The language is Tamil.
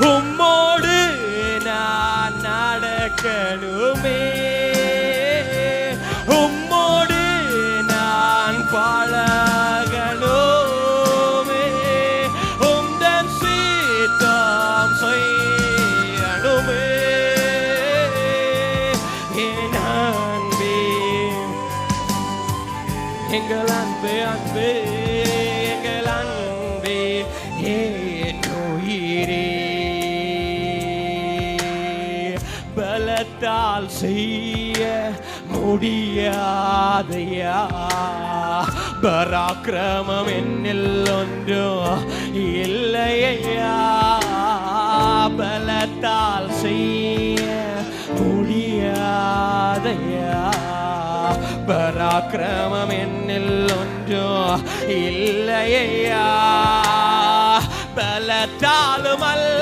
உம்மோடு நான் நடக்கணுமே. உம்மோடு நான் பழகணுமே. உந்தன் சீத்தம் செய்யணுமே. என் அன்பே எங்கள் அன்பு அன்பு எங்கள் அன்பே ஏன் உயிரே. பலத்தால் செய்ய முடியாதையா? பராக்கிரமம் என்னில் ஒன்றும் இல்லையா? பலத்தால் செய்ய முடியாதையா? பராக்கிரமம் என்னில் ஒன்றும் இல்லையா? பலத்தாலும் அல்ல.